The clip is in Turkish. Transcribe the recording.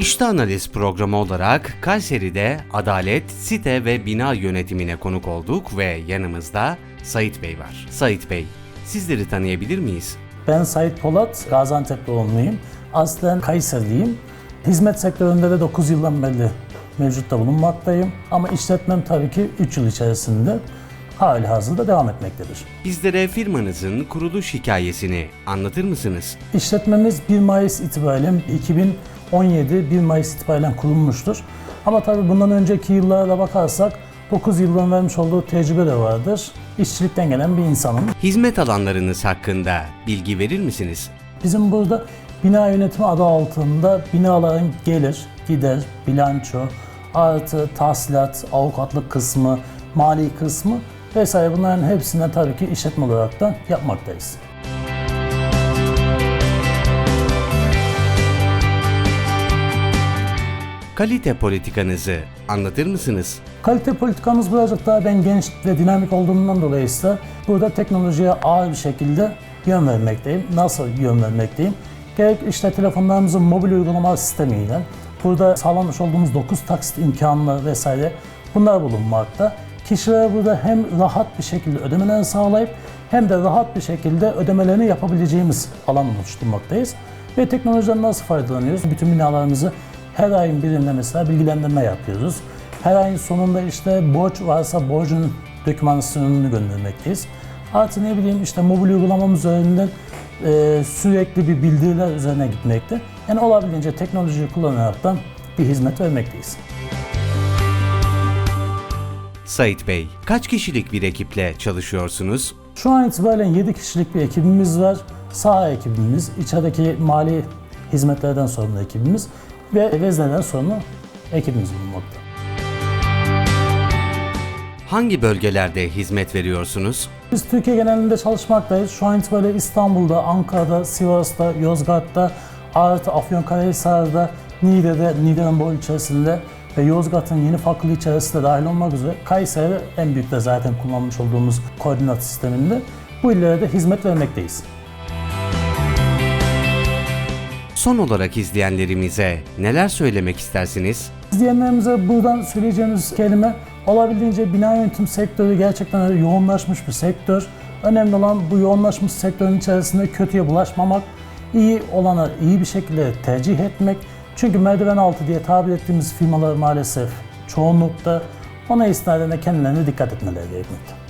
İşte Analiz programı olarak Kayseri'de adalet, site ve bina yönetimine konuk olduk ve yanımızda Sait Bey var. Sait Bey, sizleri tanıyabilir miyiz? Ben Sait Polat, Gaziantep doğumluyum. Aslen Kayserliyim. Hizmet sektöründe de 9 yıldan beri mevcutta bulunmaktayım. Ama işletmem tabii ki 3 yıl içerisinde hali hazırda devam etmektedir. Bizlere firmanızın kuruluş hikayesini anlatır mısınız? İşletmemiz 1 Mayıs itibariyle 2017 1 Mayıs itibariyle kurulmuştur. Ama tabii bundan önceki yıllara da bakarsak 9 yıldan vermiş olduğu tecrübe de vardır. İşçilikten gelen bir insanım. Hizmet alanlarınız hakkında bilgi verir misiniz? Bizim burada bina yönetimi adı altında binaların gelir, gider, bilanço, artı tahsilat, avukatlık kısmı, mali kısmı vesaire bunların hepsini tabii ki işletme olarak da yapmaktayız. Kalite politikanızı anlatır mısınız? Kalite politikamız birazcık daha ben genç ve dinamik olduğumdan dolayı ise burada teknolojiye ağır bir şekilde yön vermekteyim. Nasıl yön vermekteyim? Gerek işte telefonlarımızın mobil uygulama sistemiyle, burada sağlamış olduğumuz 9 taksit imkanları vesaire bunlar bulunmakta. Kişilere burada hem rahat bir şekilde ödemelerini sağlayıp hem de rahat bir şekilde ödemelerini yapabileceğimiz alan oluşturmaktayız. Ve teknolojiden nasıl faydalanıyoruz? Bütün binalarımızı her ayın birinde mesela bilgilendirme yapıyoruz. Her ayın sonunda işte borç varsa borcun dokümantasyonunu göndermekteyiz. Artı ne bileyim işte mobil uygulamamız üzerinden e, sürekli bir bildiriler üzerine gitmekte. Yani olabildiğince teknolojiyi kullanaraktan bir hizmet vermekteyiz. Sait Bey, kaç kişilik bir ekiple çalışıyorsunuz? Şu an itibaren 7 kişilik bir ekibimiz var. Sağ ekibimiz, içerideki mali hizmetlerden sorumlu ekibimiz ve vezneden sorumlu ekibimiz bulunmakta. Hangi bölgelerde hizmet veriyorsunuz? Biz Türkiye genelinde çalışmaktayız. Şu an itibariyle İstanbul'da, Ankara'da, Sivas'ta, Yozgat'ta, artı Afyonkarahisar'da, Niğde'de, Niğde'nin boyu içerisinde ve Yozgat'ın yeni farklı içerisinde dahil olmak üzere Kayseri en büyük de zaten kullanmış olduğumuz koordinat sisteminde bu illere de hizmet vermekteyiz. Son olarak izleyenlerimize neler söylemek istersiniz? İzleyenlerimize buradan söyleyeceğimiz kelime olabildiğince bina yönetim sektörü gerçekten yoğunlaşmış bir sektör. Önemli olan bu yoğunlaşmış sektörün içerisinde kötüye bulaşmamak, iyi olanı iyi bir şekilde tercih etmek. Çünkü merdiven altı diye tabir ettiğimiz firmalar maalesef çoğunlukta ona istinaden de kendilerine dikkat etmeleri gerekmekte.